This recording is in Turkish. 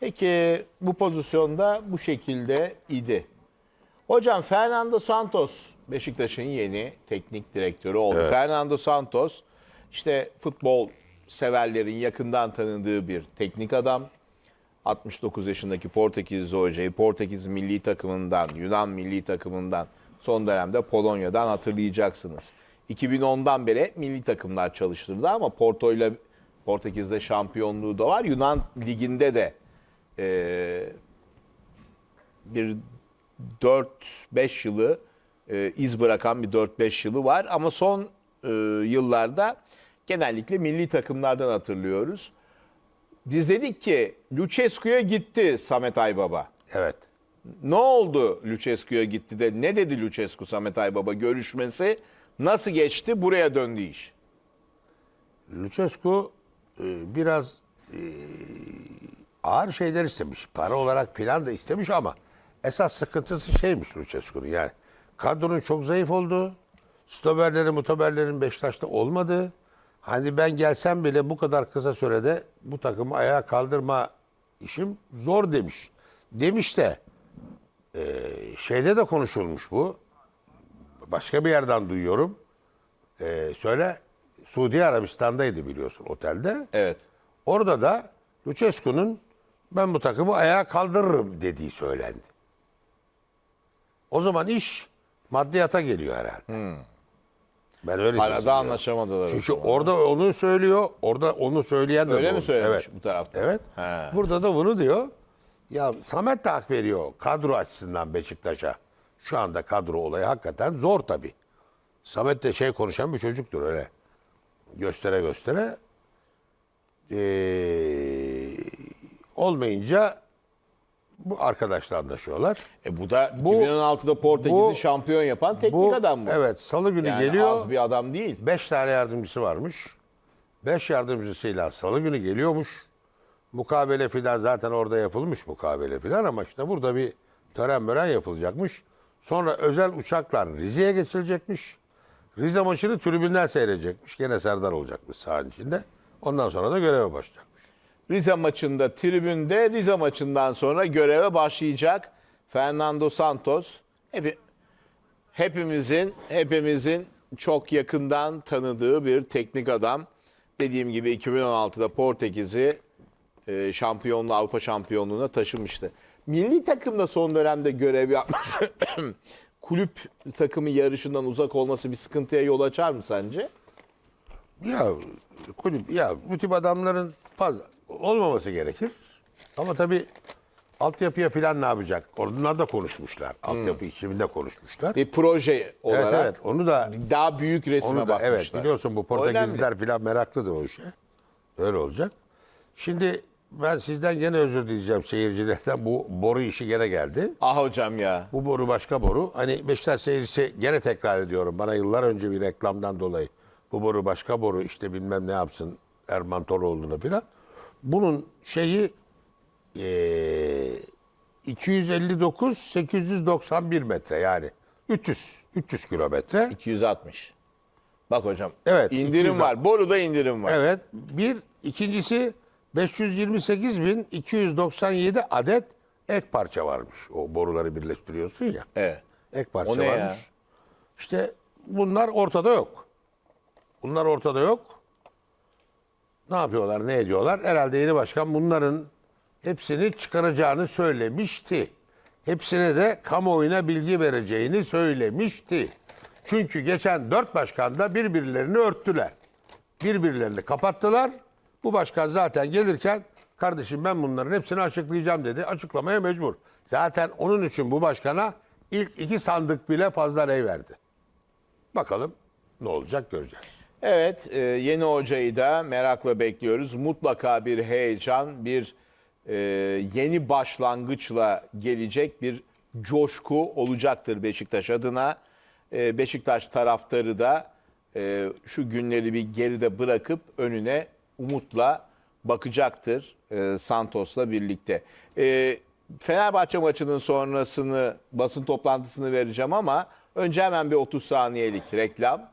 Peki bu pozisyonda bu şekilde idi. Hocam Fernando Santos Beşiktaş'ın yeni teknik direktörü oldu. Fernando Santos işte futbol severlerin yakından tanıdığı bir teknik adam. 69 yaşındaki Portekizli hocayı Portekiz milli takımından, Yunan milli takımından son dönemde Polonya'dan hatırlayacaksınız. 2010'dan beri hep milli takımlar çalıştırdı ama Porto ile Portekiz'de şampiyonluğu da var. Yunan liginde de eee, bir 4-5 yılı e, iz bırakan bir 4-5 yılı var ama son e, yıllarda genellikle milli takımlardan hatırlıyoruz. Biz dedik ki Lucescu'ya gitti Samet Aybaba. Evet. Ne oldu Lucescu'ya gitti de ne dedi Lucescu Samet Aybaba görüşmesi nasıl geçti buraya döndü iş. Lucescu e, biraz e, ağır şeyler istemiş. Para olarak filan da istemiş ama esas sıkıntısı şeymiş Lucescu'nun yani. Kadronun çok zayıf olduğu, stoperlerin, mutoberlerin Beşiktaş'ta olmadığı, hani ben gelsem bile bu kadar kısa sürede bu takımı ayağa kaldırma işim zor demiş. Demiş de e, şeyde de konuşulmuş bu. Başka bir yerden duyuyorum. E, söyle Suudi Arabistan'daydı biliyorsun otelde. Evet. Orada da Lucescu'nun ben bu takımı ayağa kaldırırım dediği söylendi. O zaman iş maddiyata geliyor herhalde. Ben öyle Parada hissediyorum. anlaşamadılar. Çünkü orada onu söylüyor, orada onu söyleyen de Öyle mi söylemiş Evet. bu tarafta? Evet. He. Burada da bunu diyor. Ya Samet de hak veriyor kadro açısından Beşiktaş'a. Şu anda kadro olayı hakikaten zor tabii. Samet de şey konuşan bir çocuktur öyle. Göstere göstere. Ee, olmayınca bu arkadaşlar anlaşıyorlar. E bu da Bu- 2016'da Portekiz'i şampiyon yapan teknik Bu adam bu. evet salı günü Yani geliyor. az bir adam değil. Beş tane yardımcısı varmış. Beş yardımcısıyla salı günü geliyormuş. Mukabele filan zaten orada yapılmış mukabele filan ama işte burada bir tören mören yapılacakmış. Sonra özel uçakla Rize'ye geçilecekmiş. Rize maçını tribünden seyredecekmiş. Gene Serdar olacakmış sahanın içinde. Ondan sonra da göreve başlayacakmış. Rize maçında tribünde Rize maçından sonra göreve başlayacak Fernando Santos. Hepi, hepimizin hepimizin çok yakından tanıdığı bir teknik adam. Dediğim gibi 2016'da Portekiz'i e, şampiyonluğu Avrupa şampiyonluğuna taşımıştı. Milli takımda son dönemde görev yapması kulüp takımı yarışından uzak olması bir sıkıntıya yol açar mı sence? Ya kulüp ya bu tip adamların fazla olmaması gerekir. Ama tabii altyapıya filan ne yapacak? Onlar da konuşmuşlar. Altyapı içiminde konuşmuşlar. Bir proje Evet olarak evet onu da daha büyük resme onu da bakmışlar. evet biliyorsun bu. Portekizliler filan meraklıdır o işe. Öyle olacak. Şimdi ben sizden gene özür dileyeceğim seyircilerden. Bu boru işi gene geldi. Ah hocam ya. Bu boru başka boru. Hani Beşiktaş seyircisi gene tekrar ediyorum. Bana yıllar önce bir reklamdan dolayı bu boru başka boru işte bilmem ne yapsın Erman Toroğlu'na filan. Bunun şeyi eee 259 891 metre yani 300 300 kilometre. 260. Bak hocam. Evet, İndirim 200 var. Boruda indirim var. Evet. Bir ikincisi 528.297 adet ek parça varmış. O boruları birleştiriyorsun ya. Evet. Ek parça O ne varmış. ya? İşte bunlar ortada yok. Bunlar ortada yok. Ne yapıyorlar, ne ediyorlar? Herhalde yeni başkan bunların hepsini çıkaracağını söylemişti. Hepsine de kamuoyuna bilgi vereceğini söylemişti. Çünkü geçen dört başkan da birbirlerini örttüler. Birbirlerini kapattılar. Bu başkan zaten gelirken kardeşim ben bunların hepsini açıklayacağım dedi. Açıklamaya mecbur. Zaten onun için bu başkana ilk iki sandık bile fazla rey verdi. Bakalım ne olacak göreceğiz. Evet. e, yeni hocayı da merakla bekliyoruz. Mutlaka bir heyecan, bir e, yeni başlangıçla gelecek bir coşku olacaktır Beşiktaş adına. E, Beşiktaş taraftarı da şu günleri bir geride bırakıp önüne umutla bakacaktır Santos'la birlikte. Fenerbahçe maçının sonrasını basın toplantısını vereceğim ama önce hemen bir 30 saniyelik reklam.